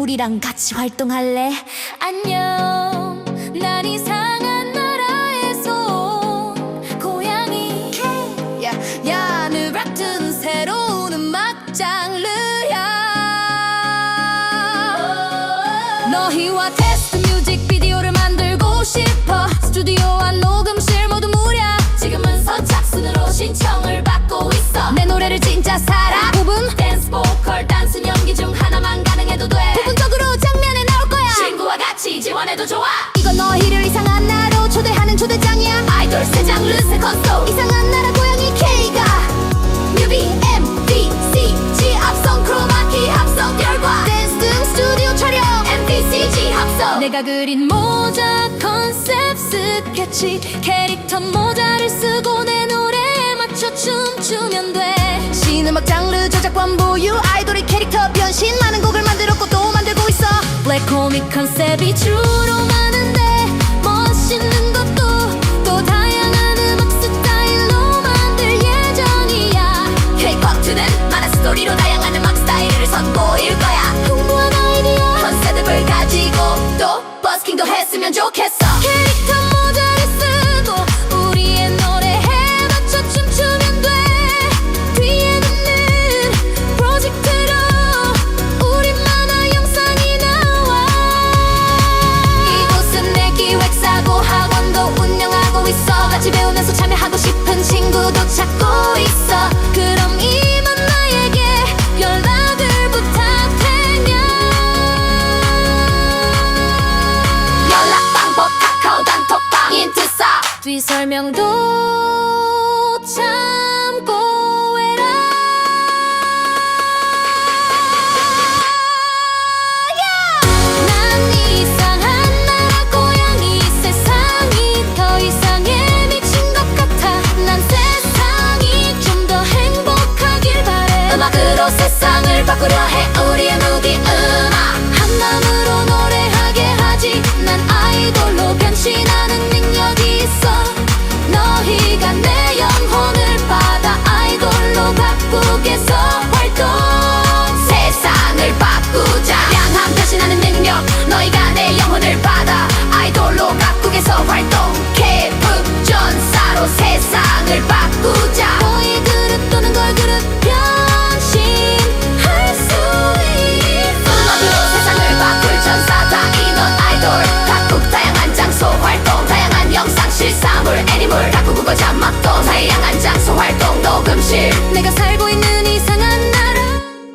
우리랑 같이 활동할래? 안녕. 난 이상한 나라에서 온 고양이. 야, 야늘 같은 새로운 음악 장르야. 너희와 해도 좋아. 이건 너희를 이상한 나라로 초대하는 초대장이야. 아이돌 새 장르 새 컨소. 이상한 나라 고양이 K가 뮤비 M, D, C, G 합성. 크로마키 합성. 결과 댄스 등 스튜디오 촬영. MDCG 합성. 내가 그린 모자 컨셉 스케치. 캐릭터 모자를 쓰고 내 노래에 맞춰 춤추면 돼. 신음악 장르 저작권 보유. 아이돌의 캐릭터 변신 많은 곡 컨셉이 주로 많은데 멋있는 것도 또 다양한 음악 스타일로 만들 예정이야. K-팝2는 많은 스토리로 다양한 음악 스타일을 선보일 거야. 풍부한 아이디어 컨셉을 가지고 또 버스킹도 했으면 좋겠어 뒤 설명도 참고 해라. 난 이상한 나라 고양이 세상이 더 이상해 미친 것 같아. 난 세상이 좀 더 행복하길 바래. 음악으로 세상을 바꾸려 해 을 바꾸자. 너의 그릇 또는 걸 그릇 변신할 수 있어. 세상을 바꿀 전사 다 인원 아이돌. 각국 다양한 장소 활동 다양한 영상 실사물 애니멀. 각국 국어 자막도 다양한 장소 활동 녹음실.